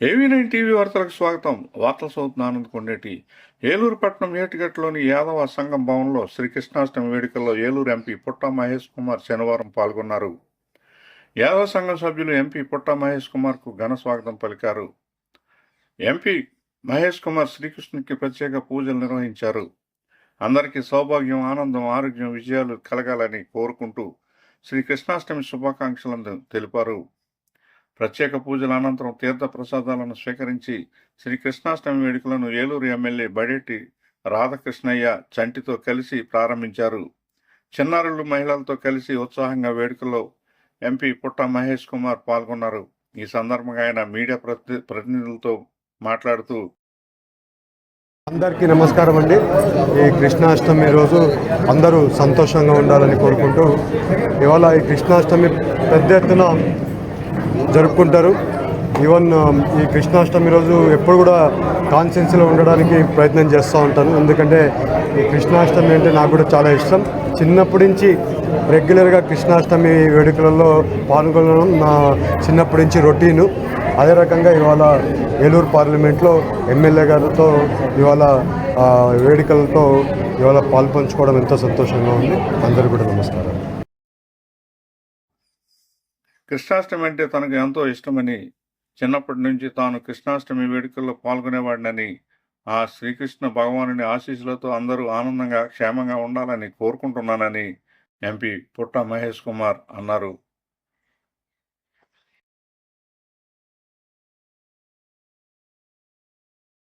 ఏవీ nine TV వార్తలకు స్వాగతం. వార్తల చదువుతున్న ఆనంద్ కొండేటి. ఏలూరు పట్టణం యాదవ సంఘం భవన్లో శ్రీకృష్ణాష్టమి వేడుకల్లో ఏలూరు ఎంపీ పుట్ట మహేష్ కుమార్ శనివారం పాల్గొన్నారు. యాదవ సంఘం సభ్యులు ఎంపీ పుట్ట మహేష్ కుమార్కు ఘన స్వాగతం పలికారు. ఎంపీ మహేష్ కుమార్ శ్రీకృష్ణునికి ప్రత్యేక పూజలు నిర్వహించారు. అందరికీ సౌభాగ్యం ఆనందం ఆరోగ్యం విజయాలు కలగాలని కోరుకుంటూ శ్రీ కృష్ణాష్టమి శుభాకాంక్షలను తెలిపారు. ప్రత్యేక పూజల అనంతరం తీర్థ ప్రసాదాలను స్వీకరించి శ్రీ కృష్ణాష్టమి వేడుకలను ఏలూరు ఎమ్మెల్యే బడేటి రాధాకృష్ణయ్య చంటితో కలిసి ప్రారంభించారు. చిన్నారులు మహిళలతో కలిసి ఉత్సాహంగా వేడుకలో ఎంపీ పుట్ట మహేష్ కుమార్ పాల్గొన్నారు. ఈ సందర్భంగా ఆయన మీడియా ప్రతి ప్రతినిధులతో మాట్లాడుతూ అందరికీ నమస్కారం అండి. ఈ కృష్ణాష్టమి రోజు అందరూ సంతోషంగా ఉండాలని కోరుకుంటూ ఇవాళ ఈ కృష్ణాష్టమి పెద్ద ఎత్తున జరుపుకుంటారు. ఈవెన్ um, ఈ కృష్ణాష్టమి రోజు ఎప్పుడు కూడా కాన్షియన్స్లో ఉండడానికి ప్రయత్నం చేస్తూ ఉంటాను. ఎందుకంటే ఈ కృష్ణాష్టమి అంటే నాకు కూడా చాలా ఇష్టం. చిన్నప్పటి నుంచి రెగ్యులర్గా కృష్ణాష్టమి వేడుకలలో పాల్గొనడం నా చిన్నప్పటి నుంచి రొటీను. అదే రకంగా ఇవాళ ఏలూరు పార్లమెంట్లో ఎమ్మెల్యే గారితో ఇవాళ వేడుకలతో ఇవాళ పాల్పంచుకోవడం ఎంతో సంతోషంగా ఉంది. అందరికీ కూడా నమస్కారం కృష్ణాష్టమి అంటే తనకు ఎంతో ఇష్టమని చిన్నప్పటి నుంచి తాను కృష్ణాష్టమి వేడుకల్లో పాల్గొనేవాడినని ఆ శ్రీకృష్ణ భగవానుని ఆశీస్సులతో అందరూ ఆనందంగా క్షేమంగా ఉండాలని కోరుకుంటున్నానని ఎంపీ పుట్ట మహేష్ కుమార్ అన్నారు.